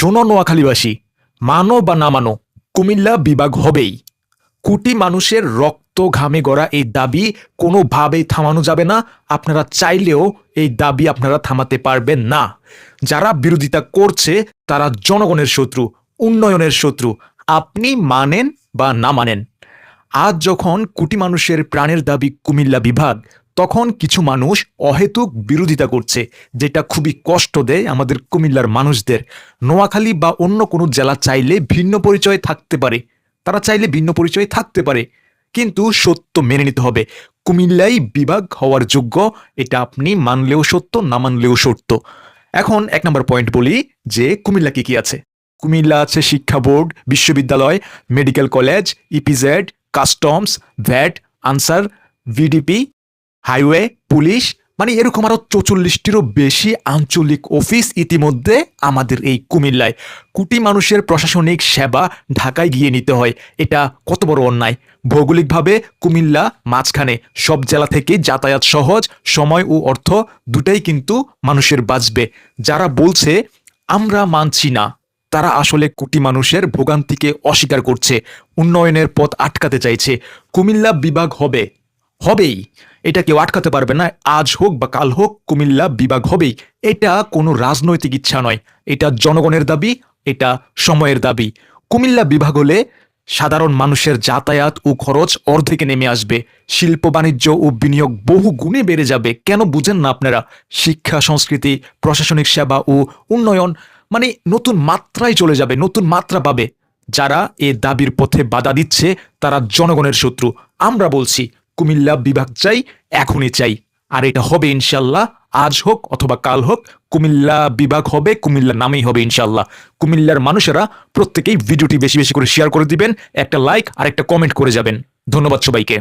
শোনো নোয়াখালীবাসী, মানো বা না মানো, কুমিল্লা বিভাগ হবেই। কোটি মানুষের রক্ত ঘামে গড়া এই দাবি কোনোভাবেই থামানো যাবে না। আপনারা চাইলেও এই দাবি আপনারা থামাতে পারবেন না। যারা বিরোধিতা করছে, তারা জনগণের শত্রু, উন্নয়নের শত্রু। আপনি মানেন বা না মানেন। আজ যখন কোটি মানুষের প্রাণের দাবি কুমিল্লা বিভাগ তখন কিছু মানুষ অহেতুক বিরোধিতা করছে, যেটা খুবই কষ্ট দেয় আমাদের কুমিল্লার মানুষদের। নোয়াখালী বা অন্য কোনো জেলা চাইলে ভিন্ন পরিচয় থাকতে পারে। তারা চাইলে ভিন্ন পরিচয় থাকতে পারে। কিন্তু সত্য মেনে নিতে হবে। কুমিল্লাই বিভাগ হওয়ার যোগ্য, এটা আপনি মানলেও সত্য, না মানলেও সত্য। এখন এক নম্বর পয়েন্ট বলি যে কুমিল্লা কি কি আছে? কুমিল্লা আছে শিক্ষা বোর্ড, বিশ্ববিদ্যালয়, medical college, EPZ, customs, VAT, Ansar, VDP highway, police মানে এরকম আরও চৌচল্লিশটিরও বেশি আঞ্চলিক অফিস ইতিমধ্যে আমাদের এই কুমিল্লায়। কোটি মানুষের প্রশাসনিক সেবা ঢাকায় গিয়ে নিতে হয়। এটা কত বড় অন্যায়। ভৌগোলিকভাবে কুমিল্লা মাঝখানে সব জেলা থেকে যাতায়াত সহজ, সময় ও অর্থ দুটাই কিন্তু মানুষের বাঁচবে। যারা বলছে, আমরা মানছি না তারা আসলে কোটি মানুষের ভোগান্তিকে অস্বীকার করছে, উন্নয়নের পথ আটকাতে চাইছে। কুমিল্লা বিভাগ হবে হবেই। এটা কেউ আটকাতে পারবে না। আজ হোক বা কাল হোক, কুমিল্লা বিভাগ হবেই। এটা কোনো রাজনৈতিক ইচ্ছা নয়। এটা জনগণের দাবি, এটা সময়ের দাবি। কুমিল্লা বিভাগ হলে সাধারণ মানুষের যাতায়াত ও খরচ অর্ধেকে নেমে আসবে। শিল্প, বাণিজ্য ও বিনিয়োগ বহু গুণে বেড়ে যাবে। কেন বুঝেন না আপনারা? শিক্ষা, সংস্কৃতি, প্রশাসনিক সেবা ও উন্নয়ন মানে নতুন মাত্রায় চলে যাবে, নতুন মাত্রা পাবে। যারা এ দাবির পথে বাধা দিচ্ছে, তারা জনগণের শত্রু। আমরা বলছি কুমিল্লা বিভাগ চাই, এখনই চাই। আর এটা হবে ইনশাল্লাহ, আজ হোক অথবা কাল হোক, কুমিল্লা বিভাগ হবে, কুমিল্লা নামেই হবে ইনশাল্লাহ। কুমিল্লার মানুষেরা প্রত্যেকেই ভিডিওটি বেশি বেশি করে শেয়ার করে দিবেন, একটা লাইক আর একটা কমেন্ট করে যাবেন। ধন্যবাদ সবাইকে।